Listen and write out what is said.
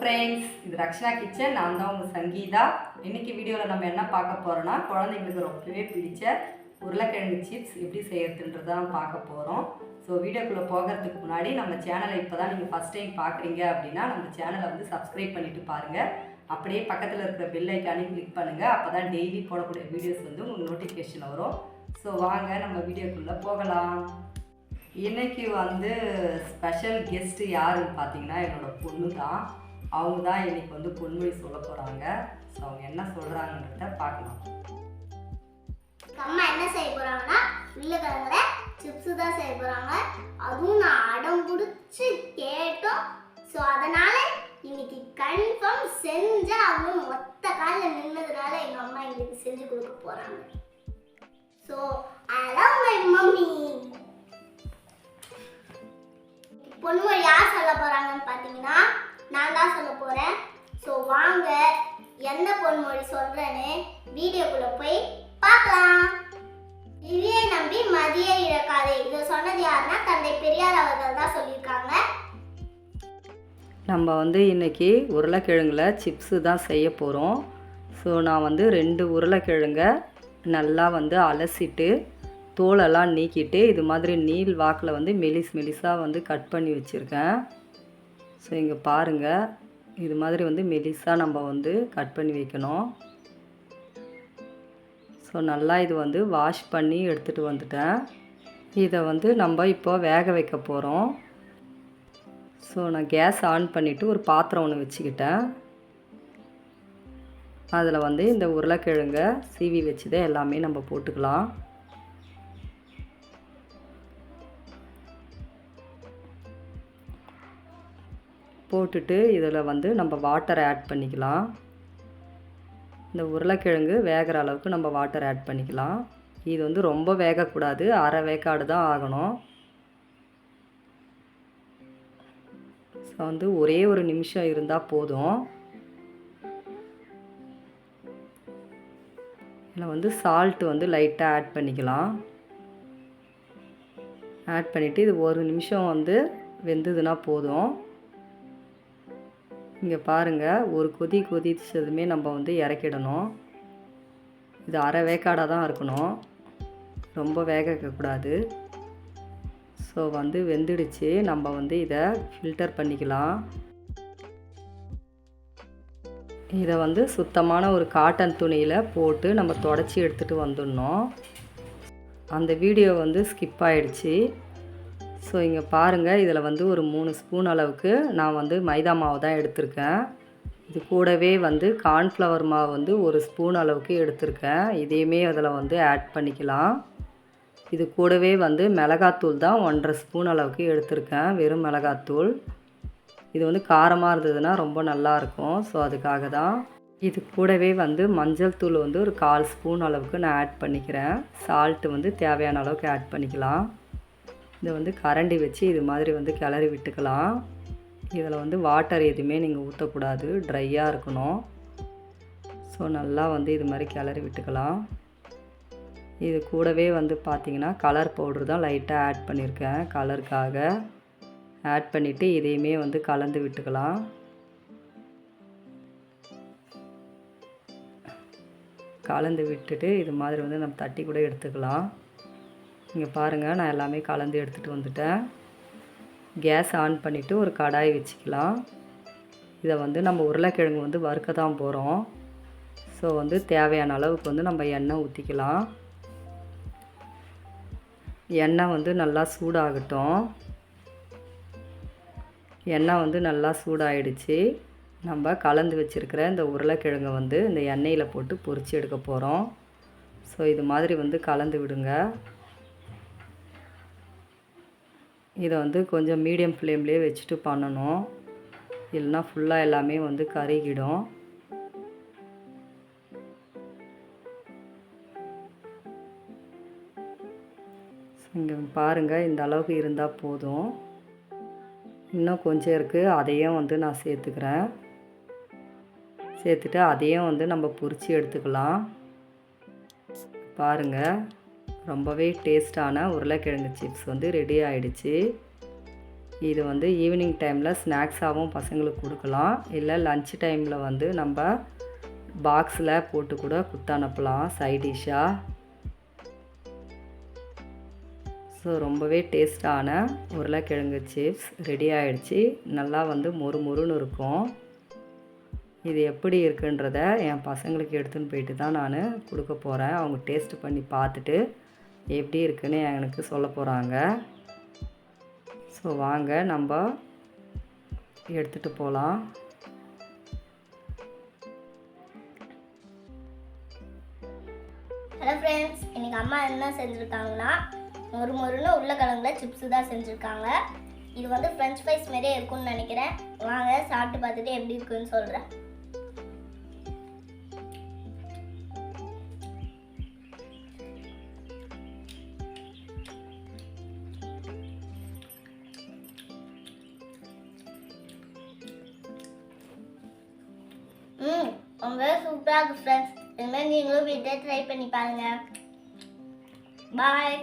Friends இது Rakshana kitchen நான் தான் உங்கள் சங்கீதா. இன்றைக்கி வீடியோவில் நம்ம என்ன பார்க்க போகிறோம்னா குழந்தைங்களுக்கு ரொம்பவே பிடிச்ச உருளைக்கிழங்கு சிப்ஸ் எப்படி செய்யறதுன்றதான் பார்க்க போகிறோம் ஸோ வீடியோக்குள்ளே போகிறதுக்கு முன்னாடி நம்ம சேனலை இப்போ தான் நீங்கள் ஃபஸ்ட் டைம் பார்க்குறீங்க அப்படின்னா நம்ம சேனலை வந்து சப்ஸ்கிரைப் பண்ணிவிட்டு பாருங்கள் அப்படியே பக்கத்தில் இருக்கிற பெல் ஐக்கானையும் கிளிக் பண்ணுங்கள் அப்போ தான் டெய்லி போடக்கூடிய வீடியோஸ் வந்து உங்களுக்கு நோட்டிஃபிகேஷன் வரும். ஸோ வாங்க நம்ம வீடியோக்குள்ளே போகலாம். இன்றைக்கி வந்து ஸ்பெஷல் கெஸ்ட்டு யாருன்னு பார்த்தீங்கன்னா என்னோடய பொண்ணு தான் அவங்க தான் இன்னைக்கு வந்து பொன்மொழி சொல்ல போகிறாங்க ஸோ அவங்க என்ன சொல்கிறாங்கன்றத பார்க்கலாம். அம்மா என்ன செய்ய போறாங்கன்னா உருளைக்கிழங்குல சிப்ஸ் தான் செய்ய போறாங்க. அதுவும் நான் அடம் பிடிச்சி கேட்டோம். ஸோ அதனால இன்னைக்கு கன்ஃபார்ம் செஞ்சு அவங்க மொத்த காலில் நின்னதுனால எங்க அம்மா எங்களுக்கு செஞ்சு கொடுக்க போறாங்க. So I love my mummy பொண்ணுங்க யார் சொல்ல போறாங்கன்னு பார்த்தீங்கன்னா நான் தான் சொல்ல போறேன். ஸோ வாங்க எந்த பொன்மொழி சொல்றேன்னு வீடியோக்குள்ள போய் பார்க்கலாம். இதையை நம்பி மதிய இழக்காதே இதை சொன்னது யாருன்னா தந்தை பெரியார் அவர்கள் தான் சொல்லியிருக்காங்க. நம்ம வந்து இன்றைக்கி உருளைக்கிழங்குல சிப்ஸு தான் செய்ய போகிறோம் ஸோ நான் வந்து ரெண்டு உருளைக்கிழங்க நல்லா வந்து அலசிட்டு தோலெல்லாம் நீக்கிட்டு இது மாதிரி நீல் வாக்கில் வந்து மெலிஸ் மெலிஸாக வந்து கட் பண்ணி வச்சுருக்கேன். ஸோ இங்கே பாருங்கள் இது மாதிரி வந்து மெலிஸாக நம்ம வந்து கட் பண்ணி வைக்கணும். ஸோ நல்லா இது வந்து வாஷ் பண்ணி எடுத்துகிட்டு வந்துட்டேன். இதை வந்து நம்ம இப்போ வேக வைக்க போகிறோம் ஸோ நான் கேஸ் ஆன் பண்ணிவிட்டு ஒரு பாத்திரம் ஒன்று வச்சுக்கிட்டேன். அதில் வந்து இந்த உருளைக்கிழங்க சீவி வச்சுதான் எல்லாமே நம்ம போட்டுக்கலாம். போட்டுட்டு இதில் வந்து நம்ம வாட்டர் ஆட் பண்ணிக்கலாம். இந்த உருளைக்கிழங்கு வேகிற அளவுக்கு நம்ம வாட்டர் ஆட் பண்ணிக்கலாம். இது வந்து ரொம்ப வேகக்கூடாது. அரை வேக்காடு தான் ஆகணும். ஸோ வந்து ஒரே ஒரு நிமிஷம் இருந்தால் போதும். இதில் வந்து சால்ட் வந்து லைட்டாக ஆட் பண்ணிக்கலாம். ஆட் பண்ணிவிட்டு இது ஒரு நிமிஷம் வந்து வெந்ததுன்னா போதும். இங்கே பாருங்கள் ஒரு கொதி கொதிச்சதுமே நம்ம வந்து இறக்கிடணும். இது அரை வேக்காடாக தான் இருக்கணும். ரொம்ப வேக வைக்கக்கூடாது ஸோ வந்து வெந்துடுச்சு. நம்ம வந்து இதை ஃபில்டர் பண்ணிக்கலாம். இதை வந்து சுத்தமான ஒரு காட்டன் துணியில் போட்டு நம்ம தொடச்சி எடுத்துகிட்டு வந்துடணும். அந்த வீடியோ வந்து ஸ்கிப் ஆகிடுச்சி ஸோ இங்கே பாருங்கள் இதில் வந்து ஒரு மூணு ஸ்பூன் அளவுக்கு நான் வந்து மைதா மாவு தான் எடுத்திருக்கேன். இது கூடவே வந்து கார்ன்ஃப்ளவர் மாவு வந்து ஒரு ஸ்பூன் அளவுக்கு எடுத்திருக்கேன். இதையுமே அதில் வந்து ஆட் பண்ணிக்கலாம். இது கூடவே வந்து மிளகாத்தூள் தான் ஒன்றரை ஸ்பூன் அளவுக்கு எடுத்திருக்கேன் வெறும் மிளகாத்தூள். இது வந்து காரமாக இருந்ததுன்னா ரொம்ப நல்லாயிருக்கும் ஸோ அதுக்காக தான். இது கூடவே வந்து மஞ்சள் தூள் வந்து ஒரு கால் ஸ்பூன் அளவுக்கு நான் ஆட் பண்ணிக்கிறேன். சால்ட்டு வந்து தேவையான அளவுக்கு ஆட் பண்ணிக்கலாம். இதை வந்து கரண்டி வச்சு இது மாதிரி வந்து கிளறி விட்டுக்கலாம். இதில் வந்து வாட்டர் எதுவுமே நீங்கள் ஊற்றக்கூடாது. ட்ரையாக இருக்கணும். ஸோ நல்லா வந்து இது மாதிரி கிளறி விட்டுக்கலாம். இது கூடவே வந்து பார்த்திங்கன்னா கலர் பவுடர் தான் லைட்டாக ஆட் பண்ணியிருக்கேன். கலருக்காக ஆட் பண்ணிவிட்டு இதையுமே வந்து கலந்து விட்டுக்கலாம். கலந்து விட்டுட்டு இது மாதிரி வந்து நம்ம தட்டி கூட எடுத்துக்கலாம். இங்கே பாருங்கள் நான் எல்லாமே கலந்து எடுத்துகிட்டு வந்துட்டேன். கேஸ் ஆன் பண்ணிவிட்டு ஒரு கடாய் வச்சுக்கலாம். இதை வந்து நம்ம உருளைக்கிழங்கு வந்து வறுக்க தான் போகிறோம் ஸோ வந்து தேவையான அளவுக்கு வந்து நம்ம எண்ணெய் ஊற்றிக்கலாம் எண்ணெய் வந்து நல்லா சூடாகட்டும். எண்ணெய் வந்து நல்லா சூடாயிடுச்சு. நம்ம கலந்து வச்சுருக்கிற இந்த உருளைக்கிழங்கை வந்து இந்த எண்ணெயில் போட்டு பொரிச்சு எடுக்க போகிறோம் ஸோ இது மாதிரி வந்து கலந்து விடுங்க. இதை வந்து கொஞ்சம் மீடியம் ஃப்ளேம்லேயே வச்சுட்டு பண்ணணும். இல்லைன்னா ஃபுல்லாக எல்லாமே வந்து கருகிடும். இங்கே பாருங்கள் இந்த அளவுக்கு இருந்தால் போதும். இன்னும் கொஞ்சம் இருக்குது அதையும் வந்து நான் சேர்த்துக்கிறேன். சேர்த்துட்டு அதையும் வந்து நம்ம பொறிச்சி எடுத்துக்கலாம். பாருங்கள் ரொம்பவே டேஸ்டான உருளைக்கிழங்கு சிப்ஸ் வந்து ரெடி ஆகிடுச்சு இது வந்து ஈவினிங் டைமில் ஸ்நாக்ஸாகவும் பசங்களுக்கு கொடுக்கலாம். இல்லை லன்ச் டைமில் வந்து நம்ம பாக்ஸில் போட்டு கூட குத்து அனுப்பலாம் சைட் டிஷ்ஷாக ஸோ ரொம்பவே டேஸ்டான உருளைக்கிழங்கு சிப்ஸ் ரெடி ஆகிடுச்சி நல்லா வந்து மொறு மொறுன்னு இருக்கும். இது எப்படி இருக்குன்றத என் பசங்களுக்கு எடுத்துன்னு போயிட்டு தான் நான் கொடுக்க போகிறேன் அவங்க டேஸ்ட் பண்ணி பார்த்துட்டு எப்படி இருக்குன்னு எனக்கு சொல்ல போகிறாங்க ஸோ வாங்க நம்ம எடுத்துகிட்டு போகலாம் ஹலோ ஃப்ரெண்ட்ஸ் இன்றைக்கி அம்மா என்ன செஞ்சுருக்காங்கன்னா ஒரு மொறுன்னு உருளைக்கிழங்குல சிப்ஸு தான் செஞ்சுருக்காங்க. இது வந்து ஃப்ரெஞ்ச் ஃப்ரைஸ் மாதிரியே இருக்கும்னு நினைக்கிறேன். வாங்க சாப்பிட்டு பார்த்துட்டு எப்படி இருக்குன்னு சொல்கிறேன் ம் ரொம்பவே சூப்பராக இருக்குது ஃப்ரெண்ட்ஸ் இதுமாதிரி நீங்களும் வீட்டில் ட்ரை பண்ணி பாருங்கள் பாய்